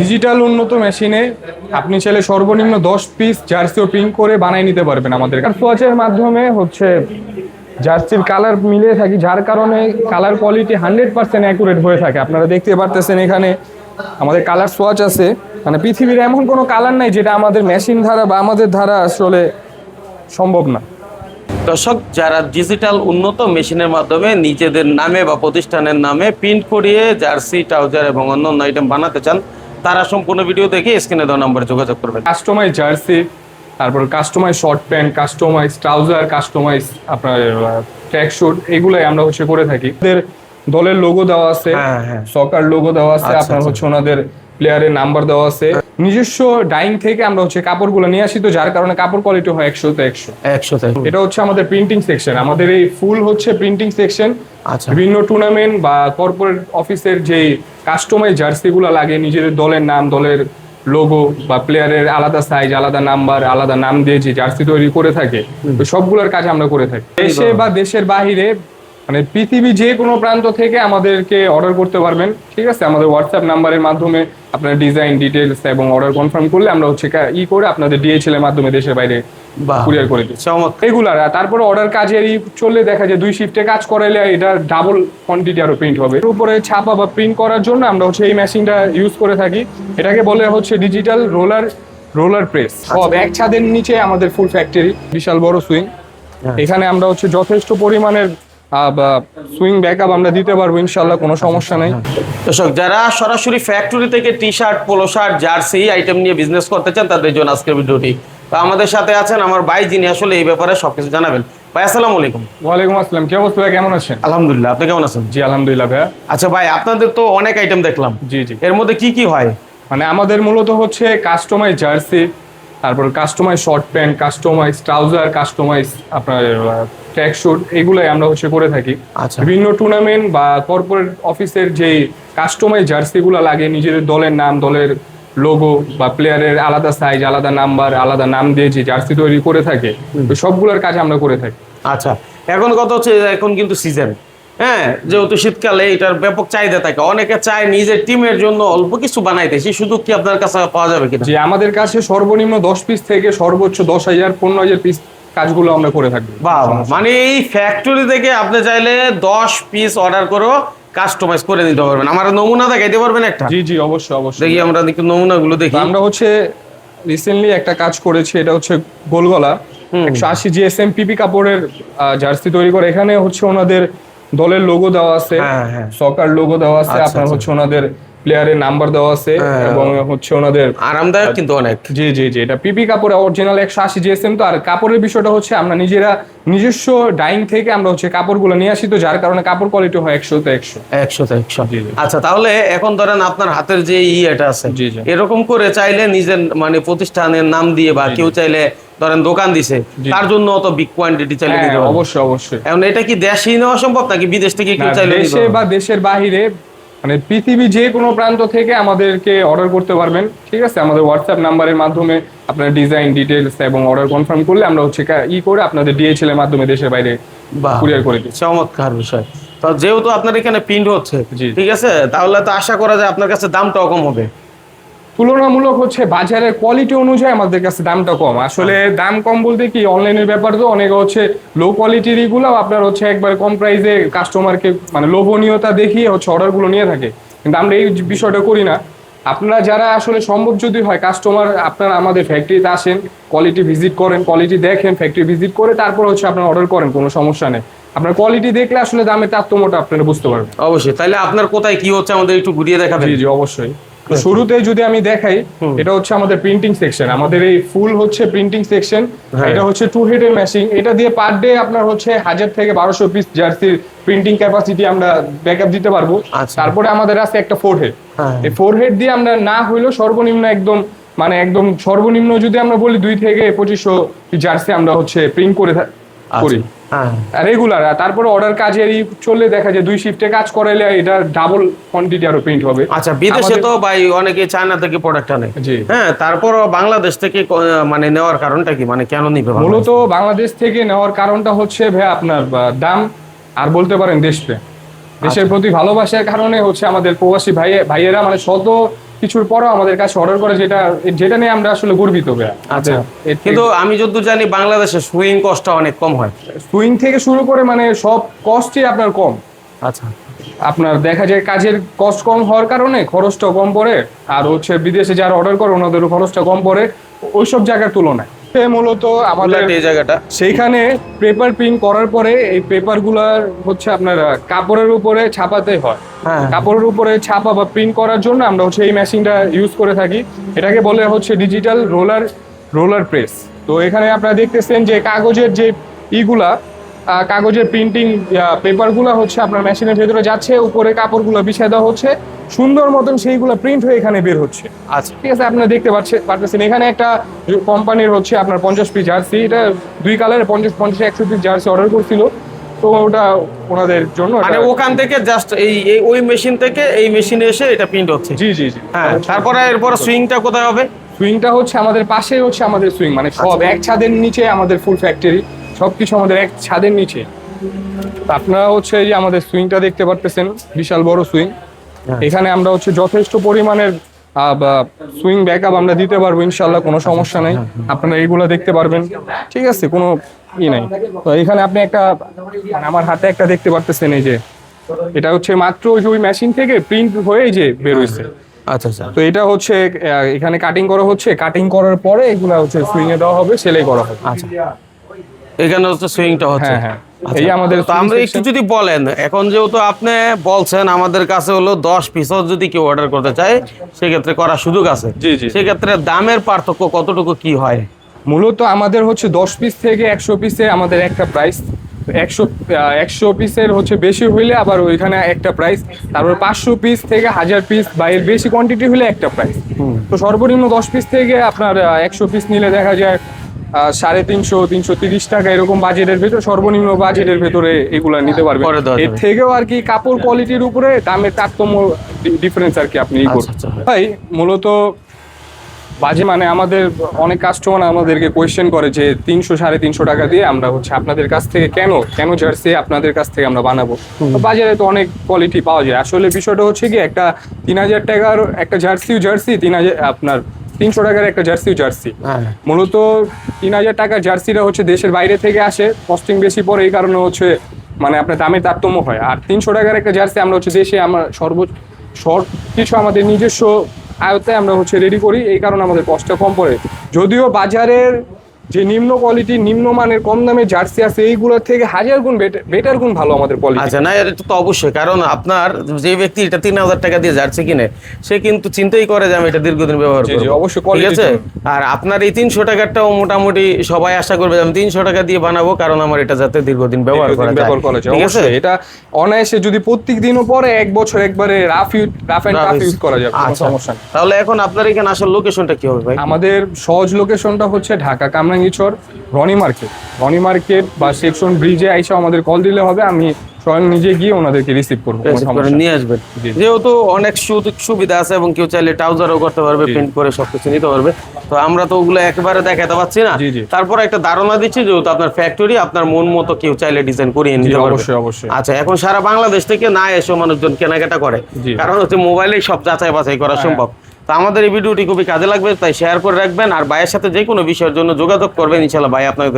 Digital উন্নত মেশিনে আপনি চাইলে সর্বনিম্ন দশ পিস জার্সিও প্রিন্ট করে বানাই নিতে পারবেন আমাদের সোয়াচের মাধ্যমে হচ্ছে জার্সির কালার মিলিয়ে থাকি, যার কারণে colour quality hundred percent accurate হয়ে থাকে। আপনারা দেখতে পারতেছেন এখানে আমাদের কালার সোয়াচ আছে। মানে পৃথিবীর এমন কোনো কালার নাই যেটা আমাদের মেশিন ধারা বা আমাদের ধারা আসলে সম্ভব না। দর্শক, যারা ডিজিটাল উন্নত মেশিনের মাধ্যমে নিজেদের নামে বা প্রতিষ্ঠানের নামে প্রিন্ট করিয়ে জার্সি ট্রাউজার এবং অন্যান্য আইটেম বানাতে চান তারা সম্পূর্ণ ভিডিও দেখে স্ক্রিনে দেওয়া নম্বরে যোগাযোগ করবেন কাস্টমাইজ জার্সি তারপর customise short pant customise trouser customise আপনার ট্র্যাক শুট এগুলাই আমরা হচ্ছে করে থাকি ওদের দলের লোগো দেওয়া আছে হ্যাঁ, হ্যাঁ। সকার লোগো দেওয়া আছে আচ্ছা, আপনার আচ্ছা। হচ্ছে ওনাদের প্লেয়ারের নাম্বার দেওয়া আছে নিজস্ব ডাইং থেকে আমরা হচ্ছে কাপড়গুলো নিয়ে আসি তো যার কারণে কাপড় কোয়ালিটি হয় একশো তো একশো। একশো। এটা হচ্ছে আমাদের প্রিন্টিং সেকশন আমাদের এই ফুল হচ্ছে প্রিন্টিং সেকশন আচ্ছা। বিভিন্ন টুর্নামেন্ট বা কর্পোরেট অফিসের যে কাস্টমাইজ জার্সিগুলো লাগে নিজেদের দলের নাম দলের লোগো বা প্লেয়ারের আলাদা সাইজ আলাদা নাম্বার আলাদা নাম দিয়ে যে জার্সি তৈরি করে থাকে তো সবগুলোর কাজ আমরা করে থাকি। দেশে বা দেশের বাহিরে মানে পৃথিবী যে কোনো প্রান্ত থেকে আমাদেরকে অর্ডার করতে পারবেন ঠিক আছে? আমাদের হোয়াটসঅ্যাপ নাম্বারের মাধ্যমে আপনার ডিজাইন ডিটেলস এবং অর্ডার কনফার্ম করলে আমরা হচ্ছে ই করে আপনাদের ডিএচএল এর মাধ্যমে দেশের বাইরে কুরিয়ার করে দিচ্ছি চমৎকার। রেগুলার তারপরে অর্ডার কাজেরই চললে দেখা যায় দুই শিফটে কাজ করাইলে এটা ডাবল কোয়ান্টিটি আরও প্রিন্ট হবে। এর উপরে ছাপা বা প্রিন্ট করার জন্য আমরা হচ্ছে এই মেশিনটা ইউজ করে থাকি। এটাকে বলে হচ্ছে ডিজিটাল রোলার রোলার প্রেস সব এক ছাদের নিচে আমাদের ফুল ফ্যাক্টরি বিশাল বড় সুইং হ্যাঁ। এখানে আমরা হচ্ছে যথেষ্ট পরিমাণের সুইং ব্যাকআপ আমরা দিতে পারব ইনশাল্লাহ কোনো সমস্যা নেই। দর্শক যারা সরাসরি ফ্যাক্টরি থেকে T shirt polo shirt jersey item নিয়ে বিজনেস করতে চান তাদের জন্য আজকের ভিডিওটি। তো আমাদের সাথে আছেন আমার ভাই যিনি আসলে এই ব্যাপারে সবকিছু জানাবেন। ভাই আসসালামু আলাইকুম। ওয়ালাইকুম আসসালাম। কি অবস্থা ভাই কেমন আছেন? আলহামদুলিল্লাহ আপনি কেমন আছেন? জি আলহামদুলিল্লাহ আচ্ছা ভাই আপনাদের তো অনেক আইটেম দেখলাম। জি জি। এর মধ্যে কি কি হয়? মানে আমাদের মূলত হচ্ছে কাস্টমাইজ জার্সি তারপর customise short pant customise trouser customise আপনার ট্র্যাক শুট এগুলাই আমরা হচ্ছে করে থাকি। আচ্ছা। বিভিন্ন টুর্নামেন্ট বা কর্পোরেট অফিসের যে কাস্টমাইজ জার্সিগুলো লাগে নিজেদের দলের নাম দলের লোগো বা প্লেয়ারের আলাদা সাইজ আলাদা নাম্বার আলাদা নাম দিয়ে যে জার্সি তৈরি করে থাকে তো সবগুলোর কাজ আমরা করে থাকি। আচ্ছা এখন কথা হচ্ছে এখন কিন্তু সিজন হ্যাঁ যেহেতু শীতকালে এটার ব্যাপক চাহিদা থাকে অনেকে চায় নিজের টিমের জন্য অল্প কিছু বানাইতে সেই সুযোগ কি আপনার কাছে পাওয়া যাবে কিনা? যে আমাদের কাছে সর্বনিম্ন দশ পিস থেকে সর্বোচ্চ দশ হাজার পনেরো হাজার পিস কাজগুলো আমরা করে থাকব। মানে এই ফ্যাক্টরি থেকে আপনি চাইলে দশ পিস অর্ডার করে কাস্টমাইজ করে নিতে পারবেন। আমার নমুনা দেখাইতে পারবেন একটা? জি জি অবশ্যই অবশ্যই। দেখি আমরা নমুনাগুলো দেখি। আমরা হচ্ছে রিসেন্টলি একটা কাজ করেছি এটা হচ্ছে গোলগলা। একশো আশি জিএসএম পিপি কাপড়ের জার্সি তৈরি করে। এখানে হচ্ছে ওনাদের দলের লোগো দেওয়া আছে হ্যাঁ, হ্যাঁ। সকার লোগো দেওয়া আছে আচ্ছা, আপনার আচ্ছা। হচ্ছে ওনাদের প্লেয়ারের নাম্বার দেওয়া আছে হ্যাঁ। এবং হচ্ছে ওনাদের আরামদায়ক কিন্তু অনেক জি জি জি এটা পিপি কাপড় অরিজিনাল একশো আশি জিএসএম তো আর কাপড়ের বিষয়টা হচ্ছে আমরা নিজেরা নিজস্ব ডাইং থেকে আমরা হচ্ছে কাপড়গুলো নিয়ে আসি তো যার কারণে কাপড় কোয়ালিটি হয় একশো তো একশো একশো তো একশো। আচ্ছা তাহলে এখন ধরেন আপনার হাতের যে ইয়েটা আছে। এরকম করে চাইলে নিজের মানে প্রতিষ্ঠানের নাম দিয়ে বা কেউ চাইলে ধরেন দোকান দিছে তার জন্য অত বিগ কোয়ান্টিটি চাইলে হ্যাঁ। অবশ্যই অবশ্যই এখন এটা কি দেশেই নেওয়া সম্ভব নাকি বিদেশ থেকে কেউ চাইলে দেশে বা দেশের বাহিরে মানে পৃথিবী যে কোনো প্রান্ত থেকে আমাদেরকে অর্ডার করতে পারবেন ঠিক আছে? আমাদের হোয়াটসঅ্যাপ নাম্বারের মাধ্যমে আপনার ডিজাইন ডিটেলস এবং অর্ডার কনফার্ম করলে আমরা হচ্ছে ই করে আপনাদের ডিএচএল এর মাধ্যমে দেশের বাইরে কুরিয়ার করে দিই। চমৎকার বিষয়। তো যেহেতু আপনার এখানে প্রিন্ট হচ্ছে। ঠিক আছে? তাহলে তো আশা করা যায় আপনার কাছে দামটাও কম হবে। তুলনামূলক হচ্ছে বাজারের কোয়ালিটি অনুযায়ী আমাদের কাছে দামটা কম। আসলে দাম কম বলতে কি অনলাইনের ব্যাপার তো অনেকে হচ্ছে লো কোয়ালিটির এগুলো আপনার হচ্ছে একবার কম প্রাইসে কাস্টমারকে মানে লোভনীয়তা দেখিয়ে হচ্ছে অর্ডারগুলো নিয়ে থাকে। কিন্তু আমরা এই বিষয়টা করি না। আপনারা যারা আসলে সম্ভব যদি হয় কাস্টমার আপনারা আমাদের ফ্যাক্টরিতে আসেন কোয়ালিটি ভিজিট করেন কোয়ালিটি দেখেন ফ্যাক্টরি ভিজিট করে তারপর হচ্ছে আপনারা অর্ডার করেন কোনো সমস্যা নেই। আপনার কোয়ালিটি দেখলে আসলে দামের তারতম্যটা আপনারা বুঝতে পারবেন। অবশ্যই। তাহলে আপনার কোথায় কি হচ্ছে আমাদের একটু ঘুরিয়ে দেখাবেন। জি জি অবশ্যই। তো শুরুতে যদি আমি দেখাই এটা হচ্ছে আমাদের প্রিন্টিং সেকশন আমাদের এই ফুল হচ্ছে প্রিন্টিং সেকশন হ্যাঁ। এটা হচ্ছে টু হেডের মেশিন এটা দিয়ে পার ডে আপনার হচ্ছে হাজার থেকে বারোশো পিস জার্সির প্রিন্টিং ক্যাপাসিটি আমরা ব্যাকআপ দিতে পারব। আচ্ছা। তারপরে আমাদের আছে একটা ফোর হেড হ্যাঁ। এই ফোর হেড দিয়ে আমরা না হইলেও সর্বনিম্ন একদম মানে একদম সর্বনিম্ন যদি আমরা বলি দুই থেকে পঁচিশশো জার্সি আমরা হচ্ছে প্রিন্ট করে করি। হ্যাঁ। রেগুলার তারপরে অর্ডার কাজেরই চললে দেখা যায় দুই শিফটে কাজ করাইলে এটা ডাবল কোয়ান্টিটি আরও প্রিন্ট হবে। আচ্ছা বিদেশে তো ভাই অনেকে চায়না থেকে প্রোডাক্ট আনে। হ্যাঁ তারপরও বাংলাদেশ থেকে মানে নেওয়ার কারণটা কি? মানে কেন নিবে মূলত বাংলাদেশ থেকে নেওয়ার কারণটা হচ্ছে ভাই আপনার দাম আর বলতে পারেন দেশপ্রেম। দেশের প্রতি ভালোবাসার কারণে হচ্ছে আমাদের প্রবাসী ভাই ভাইয়েরা মানে শত কিছুর পরও আমাদের কাছে অর্ডার করে যেটা যেটা নিয়ে আমরা আসলে গর্বিত আচ্ছা। এর কিন্তু আমি যতদূর জানি বাংলাদেশে সুইং কস্টটা অনেক কম হয়। সুইং থেকে শুরু করে মানে সব কস্টই আপনার কম। আচ্ছা। আপনার দেখা যায় কাজের কস্ট কম হওয়ার কারণে খরচটা কম পড়ে আর হচ্ছে বিদেশে যারা অর্ডার করে ওনাদের খরচটা কম পড়ে ওইসব জায়গার তুলনায়। এ মূলত আমাদের এই জায়গাটা। সেইখানে পেপার প্রিন্ট করার পরে এই পেপারগুলার হচ্ছে আপনার কাপড়ের উপরে ছাপাতে হয়। হ্যাঁ। কাপড়ের উপরে ছাপা বা প্রিন্ট করার জন্য আমরা হচ্ছে এই মেশিনটা ইউজ করে থাকি। এটাকে বলে হচ্ছে ডিজিটাল রোলার রোলার প্রেস তো এখানে আপনারা দেখতেছেন যে কাগজের যে ইগুলা কাগজের প্রিন্টিং পেপারগুলো হচ্ছে আপনার মেশিনের ভেতরে যাচ্ছে উপরে কাপড়গুলো বিছিয়ে দেওয়া হচ্ছে সুন্দর মতন সেইগুলো প্রিন্ট হয়ে এখানে বের হচ্ছে। আচ্ছা। ঠিক আছে আপনারা দেখতে পাচ্ছেন পারতেছেন এখানে একটা কোম্পানির হচ্ছে আপনার পঞ্চাশ পিস জার্সি এটা দুই কালারের পঞ্চাশ পঞ্চাশ একশো পিস জার্সি অর্ডার করছিল তো ওটা ওনাদের জন্য মানে ওখান থেকে জাস্ট এই এই- ওই মেশিন থেকে এই মেশিনে এসে এটা প্রিন্ট হচ্ছে? জি জি জি। হ্যাঁ তারপরে এরপর সুইংটা কোথায় হবে? সুইংটা হচ্ছে আমাদের পাশেই হচ্ছে আমাদের সুইং মানে সব এক ছাদের নিচে আমাদের ফুল ফ্যাক্টরি সবকিছু আমাদের এক ছাদের নিচে। আপনারা হচ্ছে এই যে আমাদের সুইংটা দেখতে পারতেছেন বিশাল বড় সুইং। হ্যাঁ। এখানে আমরা হচ্ছে যথেষ্ট পরিমাণের সুইং ব্যাকআপ আমরা দিতে পারব ইনশাল্লাহ কোনো সমস্যা নেই। আপনারা এইগুলো দেখতে পারবেন। ঠিক আছে কোনো ই নাই। তো এখানে আপনি একটা মানে আমার হাতে একটা দেখতে পারতেছেন এই যে। এটা হচ্ছে মাত্র ওই ওই মেশিন থেকে প্রিন্ট হয়ে এই যে বের হয়েছে আচ্ছা আচ্ছা। তো এটা হচ্ছে এখানে কাটিং করা হচ্ছে। কাটিং করার পরে এগুলা হচ্ছে সুইং এ দেওয়া হবে সেলাই করা হবে। আচ্ছা। এখানে হচ্ছে সুইংটা হচ্ছে। হ্যাঁ হ্যাঁ। আচ্ছা। এই আমাদের তো আমরা একটু যদি বলেন এখন যেহেতু আপনি বলছেন আমাদের কাছে হলো দশ পিসও যদি কেউ অর্ডার করতে চায় সেক্ষেত্রে করার সুযোগ আছে। জি, জি। সেক্ষেত্রে দামের পার্থক্য কতটুকু কি হয়? মূলত আমাদের হচ্ছে দশ পিস থেকে একশো পিসে আমাদের একটা প্রাইস একশো একশো পিসের হচ্ছে বেশি হইলে আবার ওইখানে একটা প্রাইস তারপর পাঁচশো পিস থেকে হাজার পিস বা এর বেশি কোয়ান্টিটি হলে একটা প্রাইস তো সর্বনিম্ন দশ পিস থেকে আপনার একশো পিস নিলে দেখা যায় সাড়ে তিনশো তিনশো তিরিশ টাকা এরকম বাজেটের ভেতরে সর্বনিম্ন বাজেটের ভেতরে এগুলা নিতে পারবেন। দেওয়া এর থেকেও আর কি কাপড় কোয়ালিটির উপরে দামের তারতম্য ডিফারেন্স আর কি আপনি ই আচ্ছা, আচ্ছা। ভাই মূলত বাজে মানে আমাদের অনেক কাস্টমার আমাদেরকে কোয়েশ্চেন করে যে তিনশো সাড়ে তিনশো টাকা দিয়ে আমরা হচ্ছে আপনাদের কাছ থেকে কেন কেন জার্সি আপনাদের কাছ থেকে আমরা বানাবো? বাজারে তো অনেক কোয়ালিটি পাওয়া যায়। আসলে বিষয়টা হচ্ছে কি একটা তিন হাজার টাকার একটা জার্সিও জার্সি তিন হাজার আপনার তিনশো টাকার একটা জার্সি জার্সি। হ্যাঁ। মূলত তিন হাজার টাকার জার্সিটা হচ্ছে দেশের বাইরে থেকে আসে কস্টিং বেশি পড়ে এই কারণে হচ্ছে মানে আপনার দামের তারতম্য হয়। আর তিনশো টাকার একটা জার্সি আমরা হচ্ছে দেশে আমরা সর্ব সব কিছু আমাদের নিজস্ব আয়ত্তে আমরা হচ্ছে রেডি করি এই কারণে আমাদের কষ্টটা কম পড়ে। যদিও বাজারের যে নিম্ন কোয়ালিটি নিম্নমানের কম দামে জার্সি আছে এইগুলোর থেকে হাজার গুণ বেটার গুণ ভালো আমাদের কোয়ালিটি আচ্ছা না এটা তো অবশ্যই কারণ আপনার যে ব্যক্তি এটা তিন হাজার টাকা দিয়ে জার্সি কিনে সে কিন্তু চিন্তাই করে যে আমি এটা দীর্ঘদিন ব্যবহার করব। অবশ্যই ঠিক আছে? আর আপনার এই তিনশো টাকাটাও মোটামুটি সবাই আশা করবে আমি তিনশো টাকা দিয়ে বানাবো কারণ আমার এটা যাতে দীর্ঘদিন ব্যবহার করা যায়। ব্যবহার করা যায় ঠিক আছে? অবশ্যই। এটা অনায়াসে যদি প্রত্যেক দিনও পরে এক বছর একবারে rough use rough and tough use করা যাবে আচ্ছা। সমস্যা তাহলে এখন আপনার এখানে আসার লোকেশনটা কি হবে ভাই? আমাদের সহজ লোকেশনটা হচ্ছে ঢাকা কামরাঙ্গিচর রনি মার্কেট। রনি মার্কেট বা সেকশন ব্রিজে আইসা আমাদের কল দিলে হবে আমি স্বয়ং নিজে গিয়ে ওনাদেরকে রিসিভ করব। নিয়ে আসবেন। যেহেতু অনেক সুবিধা আছে এবং কেউ চাইলে ট্রাউজারও করতে পারবে প্রিন্ট করে সবকিছু নিতে পারবে। তো আমরা তো ওগুলো একেবারে দেখাতে পাচ্ছি না। তারপর একটা ধারণা দিচ্ছি যেহেতু আপনার ফ্যাক্টরি আপনার মন মতো কেউ চাইলে ডিজাইন করিয়ে নিতে পারবে। অবশ্যই অবশ্যই। আচ্ছা এখন সারা বাংলাদেশ থেকে না এসে মানুষজন কেনাকাটা করে। কারণ হচ্ছে মোবাইলেই সব যাচাই বাছাই করা হ্যাঁ। সম্ভব। তো আমাদের এই ভিডিওটি খুবই কাজে লাগবে, তাই শেয়ার করে রাখবেন আর ভাইয়ের সাথে যে কোনো বিষয়ের জন্য যোগাযোগ করবেন। ইনশাল্লাহ ভাই আপনাকে